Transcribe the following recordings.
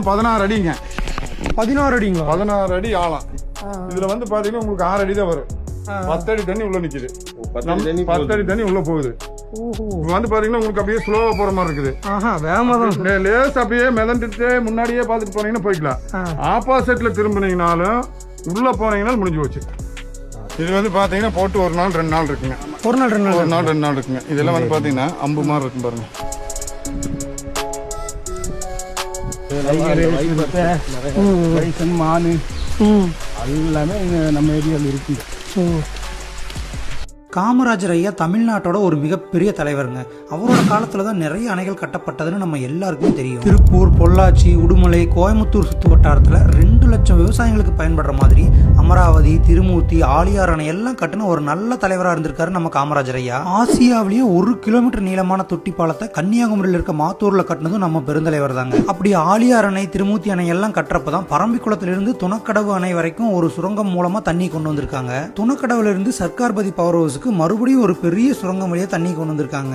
பதினாறு அடிங்க. பதினாறு அடிங்களா? பதினாறு அடி ஆழம். இதுல வந்து பாத்தீங்கன்னா உங்களுக்கு ஆறு அடி தான் வரும். பத்து அடி தண்ணி உள்ள நிக்குது. பத்து அடி தண்ணி உள்ள போகுது. வந்து பாத்தீங்கன்னா உங்களுக்கு அப்படியே ஸ்லோவா போற மாதிரி இருக்குது. ஆஹா வேகமா தான் லேஸ் அப்படியே மிதந்துட்டு முன்னாடியே பார்த்துட்டு போனீங்கன்னா போய்க்கலாம். ஆப்போசிட்ல திரும்பினீங்கனாலும் உள்ள போனீங்கனாலும் முடிஞ்சு போச்சு. இது வந்து பாத்தீங்கன்னா போட்டு ஒரு நாள் ரெண்டு நாள் இருக்குங்க. ஒரு நாள் ரெண்டு ஒரு நாள் நாள் ரெண்டு நாள் இருக்குங்க. இதெல்லாம் வந்து பாத்தீங்கன்னா அம்பு மாதிரி இருக்கும் பாருங்க. மானு. எல்லாமே நம்ம ஏரியாவில் இருக்குது காமராஜர் ஐயா தமிழ்நாட்டோட ஒரு மிகப்பெரிய தலைவருங்க. அவரோட காலத்துல தான் நிறைய அணைகள் கட்டப்பட்டதுன்னு நம்ம எல்லாருக்குமே தெரியும். திருப்பூர் பொள்ளாச்சி உடுமலை கோயம்புத்தூர் சுத்து வட்டாரத்துல ரெண்டு லட்சம் விவசாயிகளுக்கு பயன்படுற மாதிரி அமராவதி திருமூர்த்தி ஆலியார் அணை எல்லாம் கட்டின ஒரு நல்ல தலைவரா இருந்திருக்காரு நம்ம காமராஜர் ஐயா. ஆசியாவிலேயே ஒரு கிலோமீட்டர் நீளமான தொட்டி பாலத்தை கன்னியாகுமரியில் இருக்க மாத்தூர்ல கட்டினதும் நம்ம பெருந்தலைவர் தாங்க. அப்படி ஆலியார் அணை திருமூர்த்தி அணை எல்லாம் கட்டுறப்ப தான் பரம்பிக்குளத்திலிருந்து துணக்கடவு அணை வரைக்கும் ஒரு சுரங்கம் மூலமா தண்ணி கொண்டு வந்திருக்காங்க. துணக்கடவுல இருந்து சர்க்கார்பதி பவர் ஹவுஸ்க்கு மறுபடியும் ஒரு பெரிய சுரங்கம் வழியாக தண்ணி கொண்டு வந்திருக்காங்க.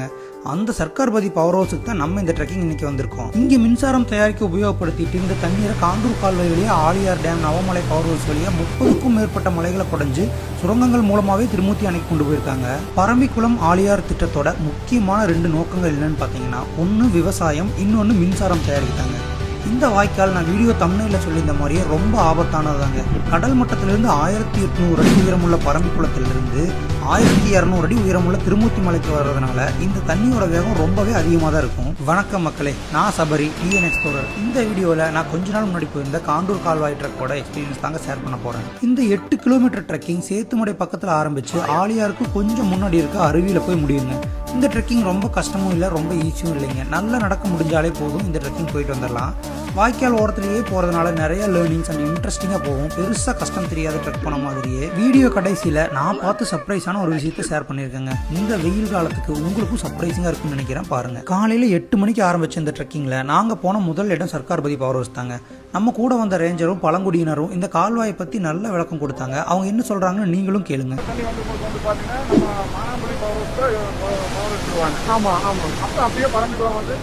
அந்த சர்க்கார்பதி பவர் ஹவுஸுக்கு தான் நம்ம இந்த ட்ரெக்கிங் இன்னைக்கு வந்திருக்கோம். இங்க மின்சாரம் தயாரிக்க உபயோகப்படுத்திட்டு இந்த தண்ணீரை காந்தூர் கால்வாய் வழியா Aliyar dam Navamalai power house வழியா முப்பதுக்கும் மேற்பட்ட மலைகளை குடைஞ்சு சுரங்கங்கள் மூலமாவே திருமூர்த்தி அணைக்கு கொண்டு போயிருக்காங்க. பரம்பிக்குளம் ஆலியார் திட்டத்தோட முக்கியமான ரெண்டு நோக்கங்கள் என்னன்னு பார்த்தீங்கன்னா ஒன்று விவசாயம் இன்னொன்று மின்சாரம் தயாரிக்கிறாங்க. இந்த வாய்க்கால் நான் வீடியோ தமிழில் சொல்லியிருந்த மாதிரியே ரொம்ப ஆபத்தானதாங்க கடல் மட்டத்திலிருந்து ஆயிரத்தி எட்நூறு அடி உயரமுள்ள பரம்பிக்குளத்திலிருந்து ஆயிரத்தி இரநூறு அடி உயரமுள்ள திருமூர்த்தி மலைக்கு வர்றதுனால இந்த தண்ணியோட வேகம் ரொம்பவே அதிகமாக தான் இருக்கும். வணக்கம் மக்களே நான் சபரி டிஎன் எக்ஸ்ப்ளோரர் இந்த வீடியோவில் நான் கொஞ்ச நாள் முன்னாடி போயிருந்த காண்டூர் கால்வாய் ட்ரக்கோட எக்ஸ்பீரியன்ஸ் தாங்க ஷேர் பண்ண போகிறேன் இந்த எட்டு கிலோமீட்டர் ட்ரெக்கிங் சேத்துமடை பக்கத்தில் ஆரம்பித்து ஆலியாருக்கு கொஞ்சம் முன்னாடி இருக்க அருவியில் போய் முடியுங்க இந்த ட்ரெக்கிங் ரொம்ப கஷ்டமும் இல்லை ரொம்ப ஈஸியும் இல்லைங்க. நல்லா நடக்க முடிஞ்சாலே போதும் இந்த ட்ரெக்கிங் போயிட்டு வந்துடலாம் வாய்க்கால் ஓரத்துலேயே போகிறதுனால நிறைய லேர்னிங்ஸ் அண்ட் இன்ட்ரெஸ்டிங்காக போகும். பெருசாக கஷ்டம் தெரியாத ட்ரெக் போன மாதிரியே. வீடியோ கடைசியில் நான் பார்த்து சர்ப்ரைஸான ஒரு விஷயத்தை ஷேர் பண்ணியிருக்கேங்க. இந்த வெயில் காலத்துக்கு உங்களுக்கும் சர்ப்ரைசிங்காக இருக்கும்னு நினைக்கிறேன் பாருங்க. காலையில் எட்டு மணிக்கு ஆரம்பிச்ச இந்த ட்ரெக்கிங்கில் நாங்கள் போன முதல் இடம் சர்க்கார்பதி பவர் ஹவுஸ் தாங்க. நம்ம கூட வந்த ரேஞ்சரும் பழங்குடியினரும் இந்த கால்வாயை பற்றி நல்ல விளக்கம் கொடுத்தாங்க. அவங்க என்ன சொல்கிறாங்கன்னு நீங்களும் கேளுங்க. தண்ணி வந்து உங்களுக்கு வந்து பாத்தீங்கன்னா நம்ம மானாம்பள்ளி பவர் பவர் எடுத்துருவாங்க ஆமா ஆமா. அப்போ அப்படியே பரம்பிக்குளம் வந்து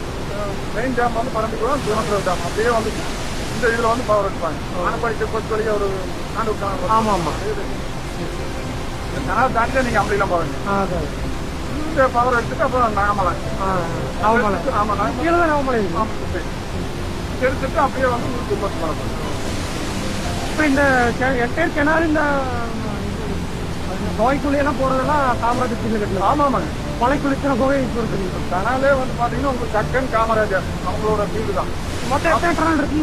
மெயின் டேம் வந்து பரம்பிக்குளம் திருவனந்தபுரம் டேம் அப்படியே வந்து இந்த இதுல வந்து பவர் எடுப்பாங்க மானப்பாடி செக் வழியா ஒரு ஆண்டு ஆமா ஆமா. கனவு தாண்டி நீங்க அப்படிலாம் போவீங்க இந்த பவர் எடுத்துட்டு அப்புறம் நாகமலை. நாகமலை. கீழே தான் நவமலை இருக்கு. ஆமா, எடுத்துட்டு அப்படியே வந்து உங்களுக்கு பஸ் பண்ண இப்போ இந்த கெ- எட்டேர் கெனால் இந்த கோவைக்குள்ளேயெல்லாம் போகிறதெல்லாம் காமராஜர் கீழே கட்டலாம் ஆமா ஆமாங்க. மலைக்குளிக்கிற இப்போ இருக்குது கனாலே வந்து பாத்தீங்கன்னா உங்களுக்கு சக்கன் காமராஜர் அவங்களோட வீடு தான். மொத்தம் எத்தனை டனல் இருக்கு?